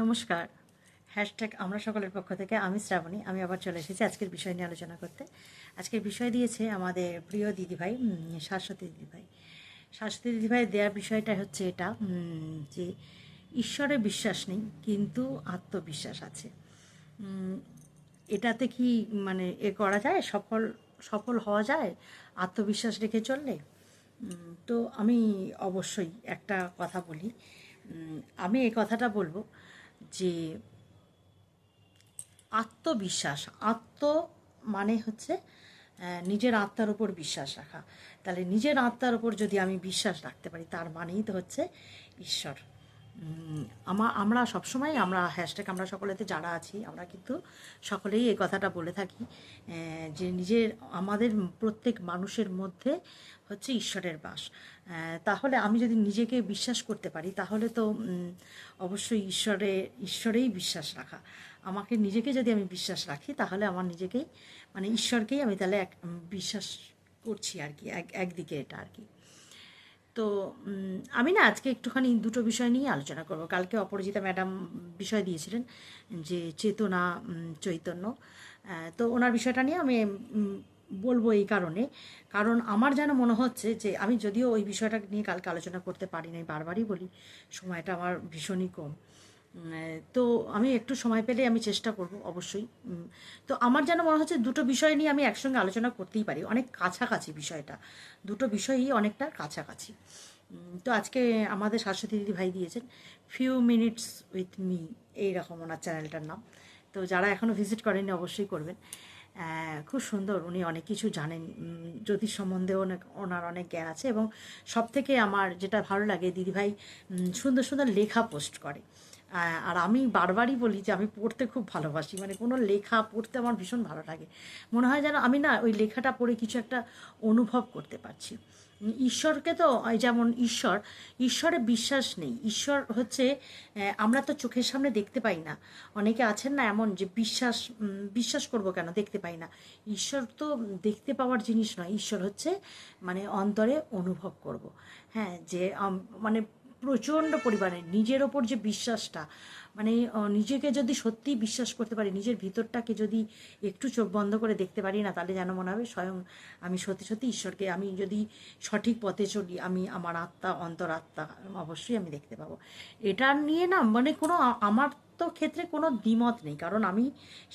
নমস্কার। হ্যাশট্যাগ আমরা সকলের পক্ষ থেকে, আমি শ্রাবণী, আমি আবার চলে এসেছি আজকের বিষয় নিয়ে আলোচনা করতে। আজকের বিষয় দিয়েছে আমাদের প্রিয় দিদিভাই শাশ্বতী দিদিভাই। শাশ্বতী দিদিভাই দেওয়ার বিষয়টা হচ্ছে এটা যে ঈশ্বরে বিশ্বাস নেই, কিন্তু আত্মবিশ্বাস আছে। এটাতে কি মানে এ করা যায়? সফল সফল হওয়া যায়? আত্মবিশ্বাস রেখে চললে? তো আমি অবশ্যই একটা কথা বলি। আমি এই কথাটা বলব যে আত্মবিশ্বাস, আত্ম মানে হচ্ছে নিজের আত্মার উপর বিশ্বাস রাখা। তাহলে নিজের আত্মার উপর যদি আমি বিশ্বাস রাখতে পারি, তার মানেই তো হচ্ছে ঈশ্বর। আমা, আমরা সবসময় আমরা হ্যাশট্যাগ আমরা সকলেতে যারা আছি, আমরা কিন্তু সকলেই এই কথাটা বলে থাকি যে নিজের, আমাদের প্রত্যেক মানুষের মধ্যে হচ্ছে ঈশ্বরের বাস। তাহলে আমি যদি নিজেকে বিশ্বাস করতে পারি, তাহলে তো অবশ্যই ঈশ্বরে, ঈশ্বরেই বিশ্বাস রাখা। আমাকে নিজেকে যদি আমি বিশ্বাস রাখি, তাহলে আমার নিজেকেই মানে ঈশ্বরকেই আমি তাহলে এক বিশ্বাস করছি আর কি, এক, একদিকে এটা আর কি। তো আমি না আজকে একটুখানি দুটো বিষয় নিয়ে আলোচনা করব। কালকে অপরাজিতা ম্যাডাম বিষয় দিয়েছিলেন যে চেতনা চৈতন্য। তো ওনার বিষয়টা নিয়ে আমি বলব এই কারণে। কারণ আমার যেন মনে হচ্ছে যে আমি যদিও ওই বিষয়টা নিয়ে কালকে আলোচনা করতে পারি নাই, বারবারই বলি, সময়টা আমার ভীষণই কম। তো আমি একটু সময় পেলে আমি চেষ্টা করব, অবশ্যই। তো আমার যেন মনে হচ্ছে দুটো বিষয় নিয়ে আমি একসঙ্গে আলোচনা করতেই পারি, অনেক কাছাকাছি বিষয়টা। দুটো বিষয়ই অনেকটা কাছাকাছি। তো আজকে আমাদের শাশ্বতী দিদি ভাই দিয়েছেন ফিউ মিনিটস উইথ মি এইরকম ওনার চ্যানেলটার নাম। তো যারা এখনও ভিজিট করেননি, অবশ্যই করবেন। খুব সুন্দর, উনি অনেক কিছু জানেন। জ্যোতিষ সম্বন্ধে অনেক, ওনার অনেক জ্ঞান আছে এবং সব থেকে আমার যেটা ভালো লাগে দিদিভাই সুন্দর সুন্দর লেখা পোস্ট করে। আর আমি বারবারই বলি যে আমি পড়তে খুব ভালোবাসি। মানে কোনো লেখা পড়তে আমার ভীষণ ভালো লাগে। মনে হয় যেন আমি না ওই লেখাটা পড়ে কিছু একটা অনুভব করতে পারছি। ঈশ্বরকে তো যেমন ঈশ্বর, ঈশ্বরে বিশ্বাস নেই। ঈশ্বর হচ্ছে আমরা তো চোখের সামনে দেখতে পাই না। অনেকে আছেন না এমন যে বিশ্বাস বিশ্বাস করব কেন? দেখতে পাই না। ঈশ্বর তো দেখতে পাওয়ার জিনিস নয়। ঈশ্বর হচ্ছে মানে অন্তরে অনুভব করব। হ্যাঁ যে মানে প্রচণ্ড পরিমাণে নিজের ওপর যে বিশ্বাসটা মানে নিজেকে যদি সত্যি বিশ্বাস করতে পারি, নিজের ভিতরটাকে যদি একটু চোখ বন্ধ করে দেখতে পারি না, তাহলে যেন মনে হবে স্বয়ং আমি সত্যি সত্যি ঈশ্বরকে, আমি যদি সঠিক পথে চলি, আমি আমার আত্মা অন্তরাত্মা অবশ্যই আমি দেখতে পাবো। এটা নিয়ে না মানে কোনো, আমার তো ক্ষেত্রে কোনো দ্বিমত নেই, কারণ আমি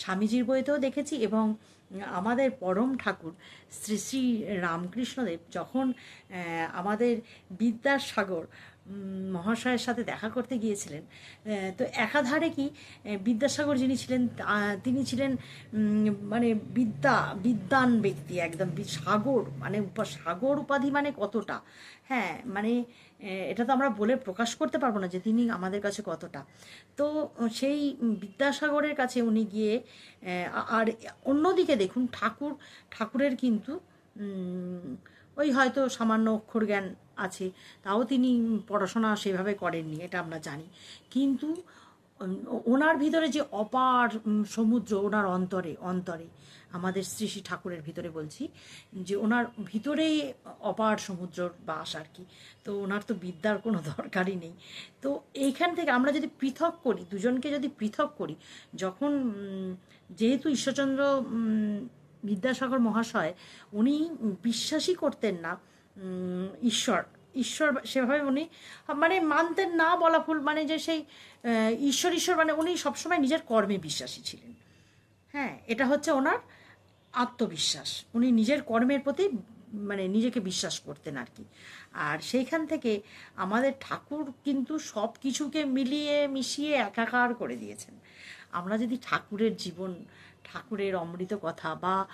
স্বামীজির বইতেও দেখেছি এবং আমাদের পরম ঠাকুর শ্রী শ্রী রামকৃষ্ণদেব যখন আমাদের বিদ্যাসাগর মহাশয়ের সাথে দেখা করতে গিয়েছিলেন। তো একাধারে কি বিদ্যাসাগর যিনি ছিলেন তিনি ছিলেন মানে বিদ্যা, বিদ্যান ব্যক্তি একদম সাগর মানে সাগর উপাধি মানে কতটা? হ্যাঁ মানে এটা তো আমরা বলে প্রকাশ করতে পারব না যে তিনি আমাদের কাছে কতটা। তো সেই বিদ্যাসাগরের কাছে উনি গিয়ে আর অন্যদিকে দেখুন, ঠাকুর, ঠাকুরের কিন্তু ওই হয়তো সামান্য অক্ষর জ্ঞান আছে, তাও তিনি পড়াশোনা সেভাবে করেননি, এটা আমরা জানি। কিন্তু ওনার ভিতরে যে অপার সমুদ্র, ওনার অন্তরে অন্তরে, আমাদের শ্রী শ্রী ঠাকুরের ভিতরে বলছি, যে ওনার ভিতরেই অপার সমুদ্রর বাস আর কি। তো ওনার তো বিদ্যার কোনো দরকারই নেই। তো এইখান থেকে আমরা যদি পৃথক করি, দুজনকে যদি পৃথক করি, যখন যেহেতু ঈশ্বরচন্দ্র বিদ্যাসাগর মহাশয়, উনি বিশ্বাসই করতেন না ঈশ্বর। ঈশ্বর সেভাবে উনি মানে মানতেন না বলা ভুল মানে যে সেই ঈশ্বর ঈশ্বর মানে উনি সবসময় নিজের কর্মে বিশ্বাসী ছিলেন। হ্যাঁ এটা হচ্ছে ওনার আত্মবিশ্বাস। উনি নিজের কর্মের প্রতি মানে নিজেকে বিশ্বাস করতেন আর কি। আর সেইখান থেকে আমাদের ঠাকুর কিন্তু সব কিছুকে মিলিয়ে, মিশিয়ে একাকার করে দিয়েছেন। আমরা যদি ঠাকুরের জীবন, ঠাকুরের অমৃত কথা বা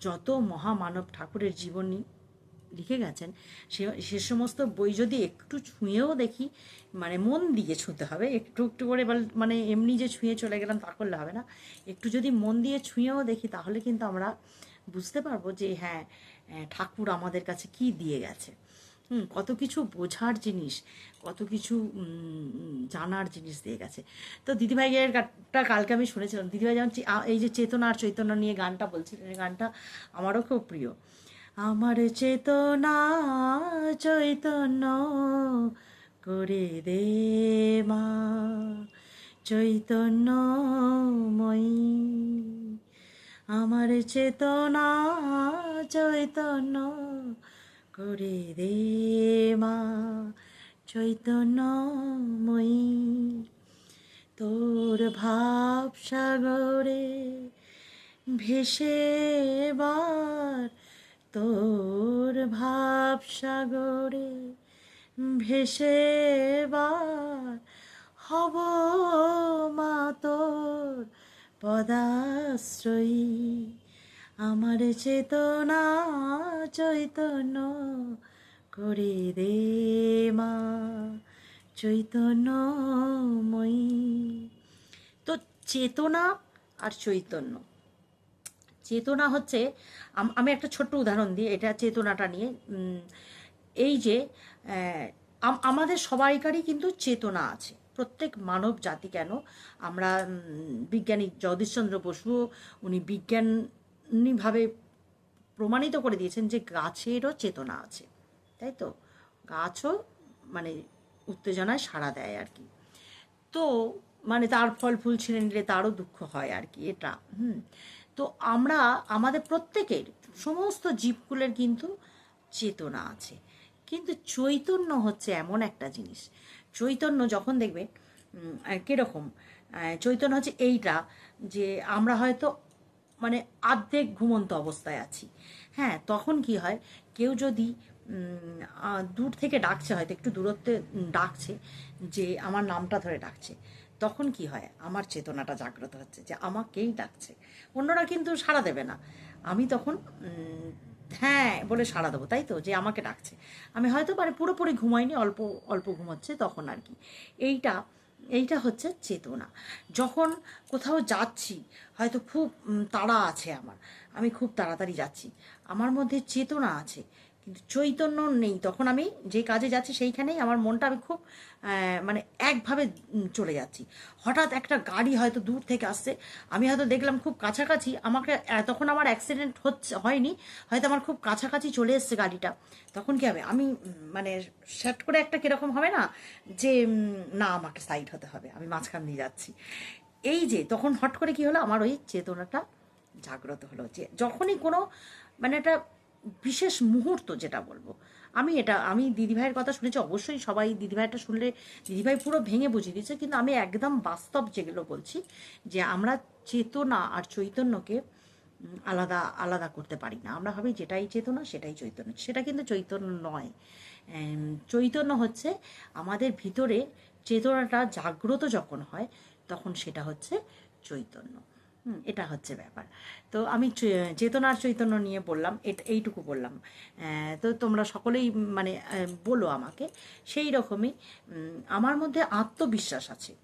যত মহামানব ঠাকুরের জীবনী লিখে গেছেন, সে সে সমস্ত বই যদি একটু ছুঁয়েও দেখি মানে মন দিয়ে ছুঁতে হবে, একটু একটু করে মানে এমনি যে ছুঁয়ে চলে গেলাম তা করলে হবে না। একটু যদি মন দিয়ে ছুঁয়েও দেখি, তাহলে কিন্তু আমরা বুঝতে পারব যে হ্যাঁ ঠাকুর আমাদের কাছে কি দিয়ে গেছে। হুম, কত কিছু বোঝার জিনিস, কত কিছু জানার জিনিস দিয়ে গেছে। তো দিদিভাইয়ের গানটা কালকে আমি শুনেছিলাম। দিদিভাই যেমন এই যে চেতনা আর চৈতন্য নিয়ে গানটা বলছিলেন গানটা আমারও খুব প্রিয়। আমার চেতনা চৈতন্য করে দে মা, চৈতন্যময়ী। আমার চেতনা চৈতন্য করে দে মা, চৈতন্যময়ী। তোর ভাব সাগরে ভেসে বার তোর ভাব সাগরে ভেসে হব মা তোর পদাশ্রয়ী। আমার চেতনা চৈতন্য করে দে মা, চৈতন্যময়ী। তো চেতনা আর চৈতন্য। চেতনা হচ্ছে, আমি একটা ছোট্ট উদাহরণ দিই এটা চেতনাটা নিয়ে। এই যে আম- আমাদের সবাইকারই কিন্তু চেতনা আছে। প্রত্যেক মানব জাতি কেন? আমরা বিজ্ঞানী জগদীশচন্দ্র বসু, উনি বিজ্ঞানীভাবে প্রমাণিত করে দিয়েছেন যে গাছেরও চেতনা আছে। তাই তো? গাছও মানে উত্তেজনায় সাড়া দেয় আর কি। তো মানে তার ফল ফুল ছিঁড়ে নিলে তারও দুঃখ হয় আর কি, এটা। হুম। তো আমরা, আমাদের প্রত্যেকের, সমস্ত জীবকুলের কিন্তু চেতনা আছে। কিন্তু চৈতন্য হচ্ছে এমন একটা জিনিস। চৈতন্য যখন দেখবে কীরকম? চৈতন্য হচ্ছে এইটা যে আমরা হয়তো মানে আর্ধেক ঘুমন্ত অবস্থায় আছি। হ্যাঁ তখন কি হয়? কেউ যদি দূর থেকে ডাকছে, হয়তো একটু দূরত্বে ডাকছে যে আমার নামটা ধরে ডাকছে। তখন কি হয়? আমার চেতনাটা জাগ্রত হচ্ছে যে আমাকেই ডাকছে। অন্যরা কিন্তু সাড়া দেবে না। আমি তখন হ্যাঁ বলে সাড়া দেবো, তাই তো? যে আমাকে ডাকছে। আমি হয়তো মানে পুরোপুরি ঘুমাইনি, অল্প অল্প ঘুমোচ্ছে তখন আর কি। এইটা এইটা হচ্ছে চেতনা। যখন কোথাও যাচ্ছি, হয়তো খুব তাড়া আছে আমার। আমি খুব তাড়াতাড়ি যাচ্ছি। আমার মধ্যে চেতনা আছে কিন্তু চৈতন্য নেই। তখন আমি যে কাজে যাচ্ছি সেইখানেই আমার মনটা আমি খুব মানে একভাবে চলে যাচ্ছি। হঠাৎ একটা গাড়ি হয়তো দূর থেকে আসছে। আমি হয়তো দেখলাম খুব কাছাকাছি। আমাকে তখন আমার অ্যাক্সিডেন্ট হচ্ছে, হয়নি। হয়তো আমার খুব কাছাকাছি চলে এসছে গাড়িটা। তখন কি হবে? আমি মানে সেট করে একটা কীরকম হবে না যে না, আমাকে সাইড হতে হবে। আমি মাঝখান দিয়ে যাচ্ছি। এই যে, তখন হট করে কি হলো? আমার ওই চেতনাটা জাগ্রত হলো যে, যখনই কোনো মানে একটা বিশেষ মুহূর্ত যেটা বলব। আমি এটা, আমি দিদিভাইয়ের কথা শুনেছি, অবশ্যই সবাই দিদিভাইটা শুনলে দিদিভাই পুরো ভেঙে বুঝিয়ে দিচ্ছে কিন্তু আমি একদম বাস্তব যেগুলো বলছি, যে আমরা চেতনা আর চৈতন্যকে আলাদা আলাদা করতে পারি না। আমরা ভাবি যেটাই চেতনা, সেটাই চৈতন্য। সেটা কিন্তু চৈতন্য নয়। চৈতন্য হচ্ছে আমাদের ভিতরে চেতনাটা জাগ্রত যখন হয়, তখন সেটা হচ্ছে চৈতন্য। এটা হচ্ছে ব্যাপার। তো আমি চেতনার চৈতন্য নিয়ে বললাম, এটা, এইটুকু বললাম। তো তোমরা সকলেই মানে বলো আমাকে, সেই রকমই আমার মধ্যে আত্মবিশ্বাস আছে।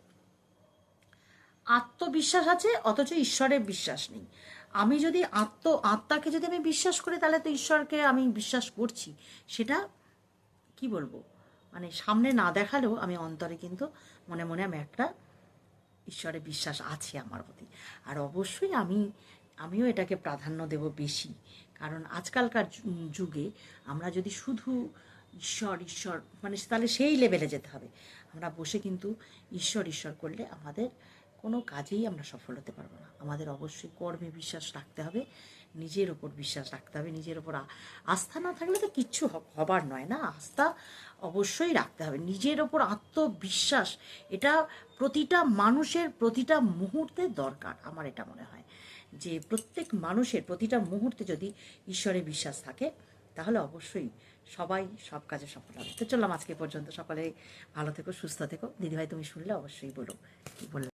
আত্মবিশ্বাস আছে, অথচ ঈশ্বরের বিশ্বাস নেই। আমি যদি আত্ম, আত্মাকে যদি আমি বিশ্বাস করি, তাহলে তো ঈশ্বরকে আমি বিশ্বাস করছি। সেটা কি বলব? মানে সামনে না দেখালেও আমি অন্তরে কিন্তু মনে মনে আমি একটা ঈশ্বরে বিশ্বাস আছে আমার প্রতি। আর অবশ্যই আমি, আমিও এটাকে প্রাধান্য দেব বেশি। কারণ আজকালকার যুগে আমরা যদি শুধু ঈশ্বর ঈশ্বর মানে তাহলে সেই লেভেলে যেতে হবে। আমরা বসে কিন্তু ঈশ্বর ঈশ্বর করলে আমাদের কোনো কাজেই আমরা সফল হতে পারব না। আমাদের অবশ্যই কর্মে বিশ্বাস রাখতে হবে, নিজের ওপর বিশ্বাস রাখতে হবে, নিজের ওপর আস্থা না থাকলে তো কিচ্ছু হবার নয় না। আস্থা অবশ্যই রাখতে হবে। নিজের ওপর আত্মবিশ্বাস, এটা প্রতিটা মানুষের প্রতিটা মুহূর্তে দরকার, আমার এটা মনে হয়। যে প্রত্যেক মানুষের প্রতিটা মুহূর্তে যদি ঈশ্বরে বিশ্বাস থাকে, তাহলে অবশ্যই সবাই সব কাজে সফল হবে। তো চললাম আজকে পর্যন্ত। সকলে ভালো থেকো, সুস্থ থেকো। দিদিভাই, তুমি শুনলে অবশ্যই বলো। কি বললে?